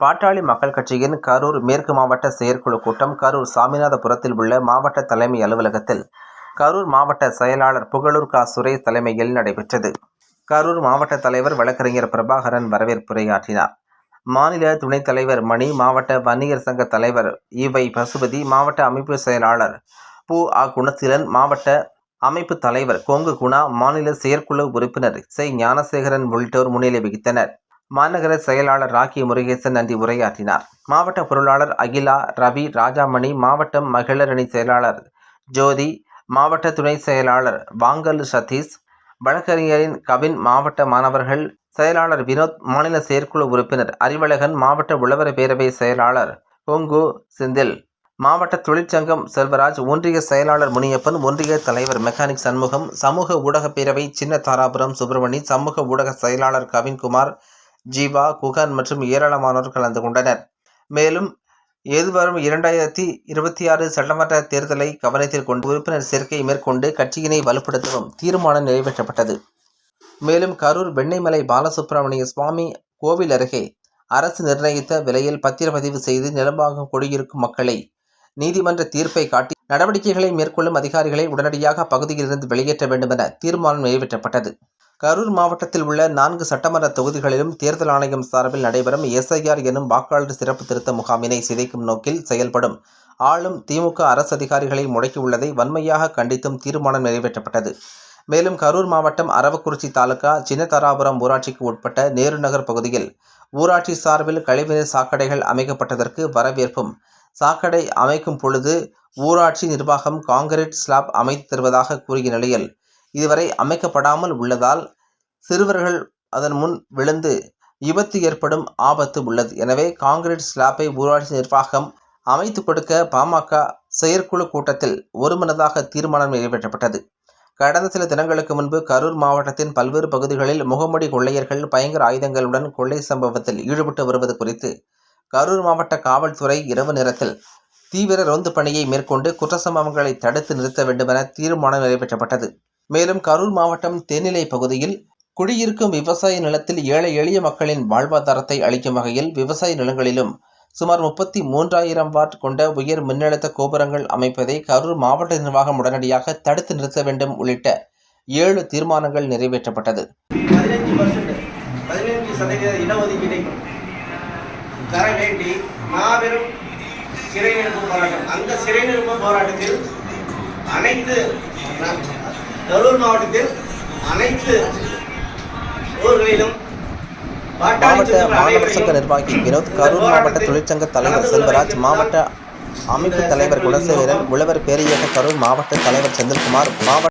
பாட்டாளி மக்கள் கட்சியின் கரூர் மேற்கு மாவட்ட செயற்குழு கூட்டம் கரூர் சாமிநாதபுரத்தில் உள்ள மாவட்ட தலைமை அலுவலகத்தில் கரூர் மாவட்ட செயலாளர் புகழூர் கா. சுரேஷ் தலைமையில் நடைபெற்றது. கரூர் மாவட்ட தலைவர் வழக்கறிஞர் பிரபாகரன் வரவேற்புரையாற்றினார். மாநில துணைத் தலைவர் மணி மாவட்ட வன்னியர் சங்க தலைவர் இவை பசுபதி மாவட்ட அமைப்பு செயலாளர் பு. ஆ. குணசீலன் மாவட்ட அமைப்பு தலைவர் கொங்கு குணா மாநில செயற்குழு உறுப்பினர் செய் ஞானசேகரன் உள்ளிட்டோர் முன்னிலை வகித்தனர். மாநகர செயலாளர் ராக்கி முருகேசன் நன்றி உரையாற்றினார். மாவட்ட பொருளாளர் அகிலா ரவி ராஜாமணி மாவட்டம் மகளிர் அணி செயலாளர் ஜோதி மாவட்ட துணை செயலாளர் வாங்கல் சதீஷ் வழக்கறிஞரின் கவின் மாவட்ட மாணவர்கள் செயலாளர் வினோத் மாநில செயற்குழு உறுப்பினர் அறிவழகன் மாவட்ட உழவர பேரவை செயலாளர் கொங்கு செந்தில் மாவட்ட தொழிற்சங்கம் செல்வராஜ் ஒன்றிய செயலாளர் முனியப்பன் ஒன்றிய தலைவர் மெக்கானிக் சண்முகம் சமூக ஊடகப் பேரவை சின்ன தாராபுரம் சுப்பிரமணி சமூக ஊடக செயலாளர் கவின்குமார் ஜீவா குகன் மற்றும் ஏராளமானோர் கலந்து கொண்டனர். மேலும் எதிர்வரும் இரண்டாயிரத்தி இருபத்தி ஆறு சட்டமன்ற தேர்தலை கவனத்தில் கொண்டு உறுப்பினர் சேர்க்கை மேற்கொண்டு கட்சியினை வலுப்படுத்தவும் தீர்மானம் நிறைவேற்றப்பட்டது. மேலும் கரூர் வெண்ணைமலை பாலசுப்பிரமணிய சுவாமி கோவில் அருகே அரசு நிர்ணயித்த விலையில் பத்திரப்பதிவு செய்து நிலம்பாகம் குடியிருக்கும் மக்களை நீதிமன்ற தீர்ப்பை காட்டி நடவடிக்கைகளை மேற்கொள்ளும் அதிகாரிகளை உடனடியாக பகுதியிலிருந்து வெளியேற்ற வேண்டும் என தீர்மானம் நிறைவேற்றப்பட்டது. கரூர் மாவட்டத்தில் உள்ள நான்கு சட்டமன்ற தொகுதிகளிலும் தேர்தல் ஆணையம் சார்பில் நடைபெறும் எஸ்ஐஆர் எனும் வாக்காளர் சிறப்பு திருத்த முகாமினை சிதைக்கும் நோக்கில் செயல்படும். ஆளும் திமுக அரசு அதிகாரிகளை முடக்கியுள்ளதை வன்மையாக கண்டித்தும் தீர்மானம் நிறைவேற்றப்பட்டது. மேலும் கரூர் மாவட்டம் அரவக்குறிச்சி தாலுகா சின்னதாராபுரம் ஊராட்சிக்கு உட்பட்ட நேரு நகர் பகுதியில் ஊராட்சி சார்பில் கழிவுநீர் சாக்கடைகள் அமைக்கப்பட்டதற்கு வரவேற்பும். சாக்கடை அமைக்கும் பொழுது ஊராட்சி நிர்வாகம் காங்கிரீட் ஸ்லாப் அமைத்து தருவதாக கூறிய நிலையில் இதுவரை அமைக்கப்படாமல் உள்ளதால் சிறுவர்கள் அதன் முன் விழுந்து விபத்து ஏற்படும் ஆபத்து உள்ளது. எனவே காங்கிரீட் ஸ்லாப்பை ஊராட்சி நிர்வாகம் அமைத்து கொடுக்க பாமக செயற்குழு கூட்டத்தில் ஒருமனதாக தீர்மானம் நிறைவேற்றப்பட்டது. கடந்த சில தினங்களுக்கு முன்பு கரூர் மாவட்டத்தின் பல்வேறு பகுதிகளில் முகமூடி கொள்ளையர்கள் பயங்கர ஆயுதங்களுடன் கொள்ளை சம்பவத்தில் ஈடுபட்டு வருவது குறித்து கரூர் மாவட்ட காவல்துறை இரவு நேரத்தில் தீவிர ரோந்து பணியை மேற்கொண்டு குற்ற சம்பவங்களை தடுத்து நிறுத்த வேண்டுமென தீர்மானம் நிறைவேற்றப்பட்டது. மேலும் கரூர் மாவட்டம் தேனிலை பகுதியில் குடியிருக்கும் விவசாய நிலத்தில் ஏழை எளிய மக்களின் வாழ்வாதாரத்தை அளிக்கும் வகையில் விவசாய நிலங்களிலும் சுமார் முப்பத்தி மூன்றாயிரம் வாட் கொண்ட உயர் மின்னழுத்த கோபுரங்கள் அமைப்பதை கரூர் மாவட்ட நிர்வாகம் உடனடியாக தடுத்து நிறுத்த வேண்டும் உள்ளிட்ட ஏழு தீர்மானங்கள் நிறைவேற்றப்பட்டது. சிறை போராட்டம். அந்த சிறை போராட்டத்தில் அனைத்து கரூர் மாவட்டத்தில் அனைத்து ஊர்களிலும் மாவட்ட சங்க நிர்வாகி வினோத் கரூர் மாவட்ட தொழிற்சங்க தலைவர் செல்வராஜ் மாவட்ட அமைப்பு தலைவர் குணசேகரன் உழவர் பேரியக்க கரூர் மாவட்ட தலைவர் செந்தில்குமார் மாவட்ட